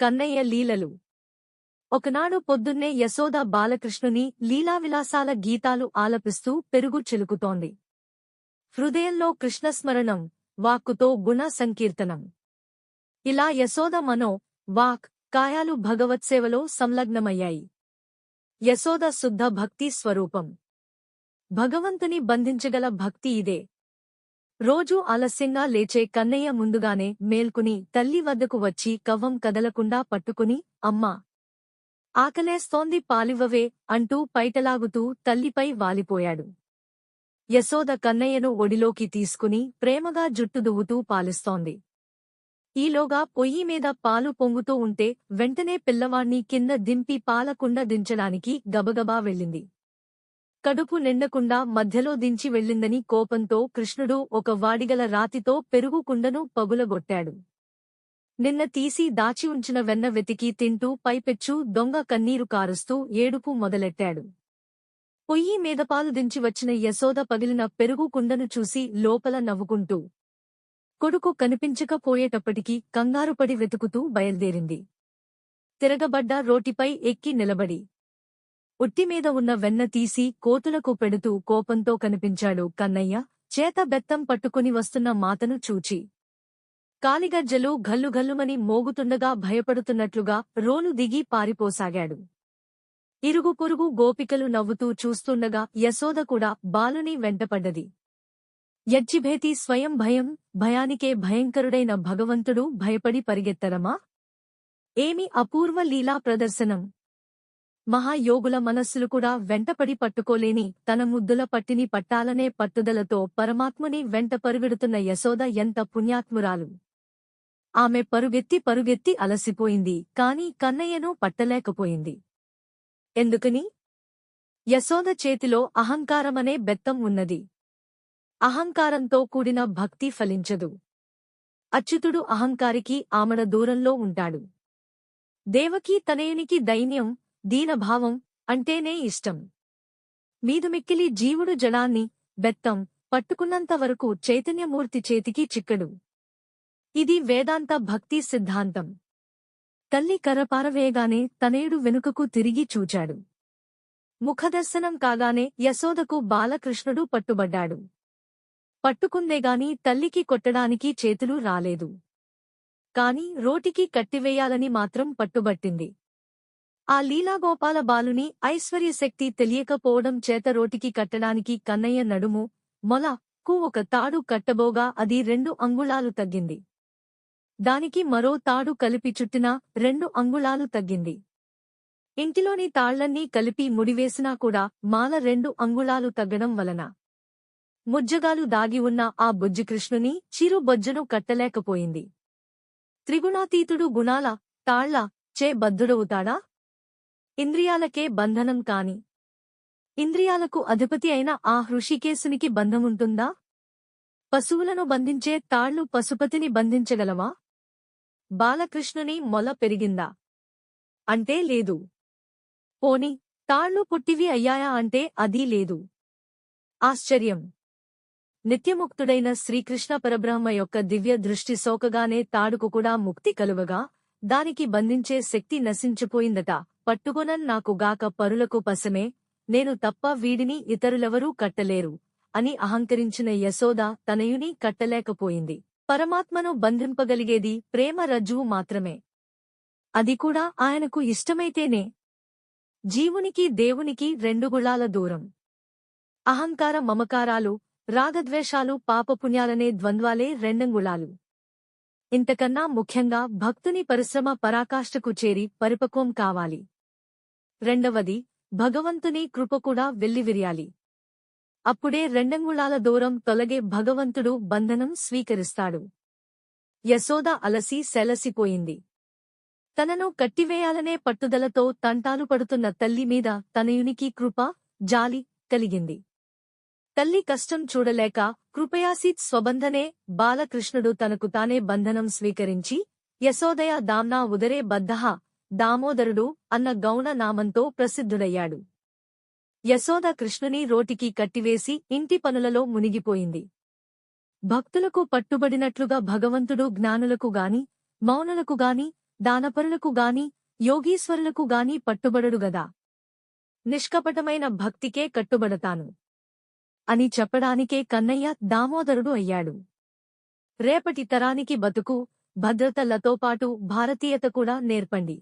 కన్నయ్య లీలలు. ఒకనాడు పొద్దున్నే యశోద బాలకృష్ణుని లీలావిలాసాల గీతాలు ఆలపిస్తూ పెరుగు చిలుకుతోంది. హృదయంలో కృష్ణస్మరణం వాక్కుతో గుణ సంకీర్తనం. ఇలా యశోద మనో వాక్ కాయాలు భగవత్సేవలో సంలగ్నమయ్యాయి. యశోద శుద్ధ భక్తి స్వరూపం. భగవంతుని బంధించగల భక్తి ఇదే. రోజూ ఆలస్యంగా లేచే కన్నయ్య ముందుగానే మేల్కుని తల్లి వద్దకు వచ్చి కవ్వం కదలకుండా పట్టుకుని అమ్మా ఆకలేస్తోంది పాలివ్వవే అంటూ పైటలాగుతూ తల్లిపై వాలిపోయాడు. యశోద కన్నయ్యను ఒడిలోకి తీసుకుని ప్రేమగా జుట్టు దువ్వుతూ పాలిస్తోంది. ఈలోగా పొయ్యి మీద పాలు పొంగుతూ ఉంటే వెంటనే పిల్లవాణ్ణి కింద దింపి పాలకుండ దించడానికి గబగబా వెళ్ళింది. కడుపు నిండకుండా మధ్యలో దించి వెళ్ళిందని కోపంతో కృష్ణుడు ఒక వాడిగల రాతితో పెరుగు కుండను పగులగొట్టాడు. నిన్న తీసి దాచి ఉంచిన వెన్న వెతికి తింటూ పైపెచ్చు దొంగ కన్నీరు కారుస్తూ ఏడుపు మొదలెట్టాడు. పొయ్యి మీద పాలు దించి వచ్చిన యశోద పగిలిన పెరుగు కుండను చూసి లోపల నవ్వుకుంటూ కొడుకు కనిపించకపోయేటప్పటికీ కంగారుపడి వెతుకుతూ బయల్దేరింది. తిరగబడ్డ రోటిపై ఎక్కి నిలబడి ఉట్టిమీద ఉన్న వెన్న తీసి కోతులకు పెడుతూ కోపంతో కనిపించాడు కన్నయ్య చేత బెత్తం పట్టుకుని వస్తున్న మాతను చూచి. కాలిగజ్జలు గల్లుగల్లుమని మోగుతుండగా భయపడుతున్నట్లుగా రోలు దిగి పారిపోసాగాడు. ఇరుగు పొరుగు గోపికలు నవ్వుతూ చూస్తుండగా యశోద కూడా బాలుని వెంటపడ్డది. యజ్జిభేతి స్వయం భయం భయానికే భయంకరుడైన భగవంతుడు భయపడి పరిగెత్తరమా ఏమి అపూర్వ లీలా ప్రదర్శనం? మహాయోగుల మనస్సులు కూడా వెంటపడి పట్టుకోలేని తన ముద్దుల పట్టిని పట్టాలనే పట్టుదలతో పరమాత్ముని వెంట పరుగెడుతున్న యశోద ఎంత పుణ్యాత్మురాలు. ఆమె పరుగెత్తి పరుగెత్తి అలసిపోయింది కాని కన్నయ్యను పట్టలేకపోయింది. ఎందుకని? యశోద చేతిలో అహంకారమనే బెత్తం ఉన్నది. అహంకారంతో కూడిన భక్తి ఫలించదు. అచ్యుతుడు అహంకారికి ఆమడ దూరంలో ఉంటాడు. దేవకీ తనయునికి దైన్యం దీనభావం అంటేనే ఇష్టం. మీదుమిక్కిలి జీవుడు జడాన్ని బెత్తం పట్టుకున్నంతవరకు చైతన్యమూర్తి చేతికి చిక్కడు. ఇది వేదాంత భక్తి సిద్ధాంతం. తల్లి కరపారవేయగానే తనేడు వెనుకకు తిరిగి చూచాడు. ముఖదర్శనం కాగానే యశోదకు బాలకృష్ణుడు పట్టుబడ్డాడు. పట్టుకుందేగాని తల్లికి కొట్టడానికి చేతులు రాలేదు. కాని రోటికి కట్టివేయాలని మాత్రం పట్టుబట్టింది. ఆ లీలాగోపాల బాలుని ఐశ్వర్యశక్తి తెలియకపోవడం చేత రోటికి కట్టడానికి కన్నయ్య నడుము మొల కు ఒక తాడు కట్టబోగా అది రెండు అంగుళాలు తగ్గింది. దానికి మరో తాడు కలిపి చుట్టినా రెండు అంగుళాలు తగ్గింది. ఇంటిలోని తాళ్ళన్నీ కలిపి ముడివేసినా కూడా మాల రెండు అంగుళాలు తగ్గడం వలన ముజ్జగాలు దాగి ఉన్న ఆ బుజ్జికృష్ణుని చిరు బొజ్జను కట్టలేకపోయింది. త్రిగుణాతీతుడు గుణాల తాళ్ళ చే బద్ధుడవుతాడా? ఇంద్రియాలకే బంధనం కాని. ఇంద్రియాలకు అధిపతి అయిన ఆ హృషికేశునికి బంధముంటుందా? పశువులను బంధించే తాళ్ళు పశుపతిని బంధించగలవా? బాలకృష్ణుని మొల పెరిగిందా? అంటే లేదు. పోని తాళ్ళు పుట్టివి అయ్యాయా అంటే అదీ లేదు. ఆశ్చర్యం. నిత్యముక్తుడైన శ్రీకృష్ణ పరబ్రహ్మ యొక్క దివ్య దృష్టి సోకగానే తాడుకు కూడా ముక్తి కలువగా దానికి బంధించే శక్తి నశించిపోయిందట. పట్టుకొనన్ నాకు గాక పరులకు పసమే నేను తప్ప వీడిని ఇతరులెవరూ కట్టలేరు అని అహంకరించిన యశోద తనయుని కట్టలేకపోయింది. పరమాత్మను బంధింపగలిగేది ప్రేమ రజ్జువు మాత్రమే. అది కూడా ఆయనకు ఇష్టమైతేనే. జీవునికి దేవునికి రెండు గుళాల దూరం. అహంకార మమకారాలు రాగద్వేషాలు పాపపుణ్యాలనే ద్వంద్వాలే రెండంగుళాలు. ఇంతకన్నా ముఖ్యంగా భక్తుని పరిశ్రమ పరాకాష్ఠకు చేరి పరిపక్వం కావాలి. రెండవది భగవంతుని కృప కూడా వెల్లివిరియాలి. అప్పుడే రెండంగుళాల దూరం తొలగే భగవంతుడు బంధనం స్వీకరిస్తాడు. యశోద అలసి సెలసిపోయింది. తనను కట్టివేయాలనే పట్టుదలతో తంటాలు పడుతున్న తల్లి మీద తనయునికి కృప జాలి కలిగింది. తల్లి కష్టం చూడలేక కృపయాసీత్ స్వబంధనే బాలకృష్ణుడు తనకు తానే బంధనం స్వీకరించి యశోదయ దామ్నా ఉదరే బద్ధః దామోదరుడు అన్న గౌణ నామంతో ప్రసిద్ధుడయ్యాడు. యశోద కృష్ణుని రోటికి కట్టివేసి ఇంటి పనులలో మునిగిపోయింది. భక్తులకు పట్టుబడినట్లుగా భగవంతుడు జ్ఞానులకు గాని మౌనులకు గాని దానపరులకు గాని యోగీశ్వరులకు గాని పట్టుబడడు గదా. నిష్కపటమైన భక్తికే కట్టుబడతాను. అని చెప్పడానికే కన్నయ్య దామోదరుడు అయ్యాడు. రేపటి తరానికి బతుకు భద్రతలతో పాటు భారతీయత కూడా నేర్పండి.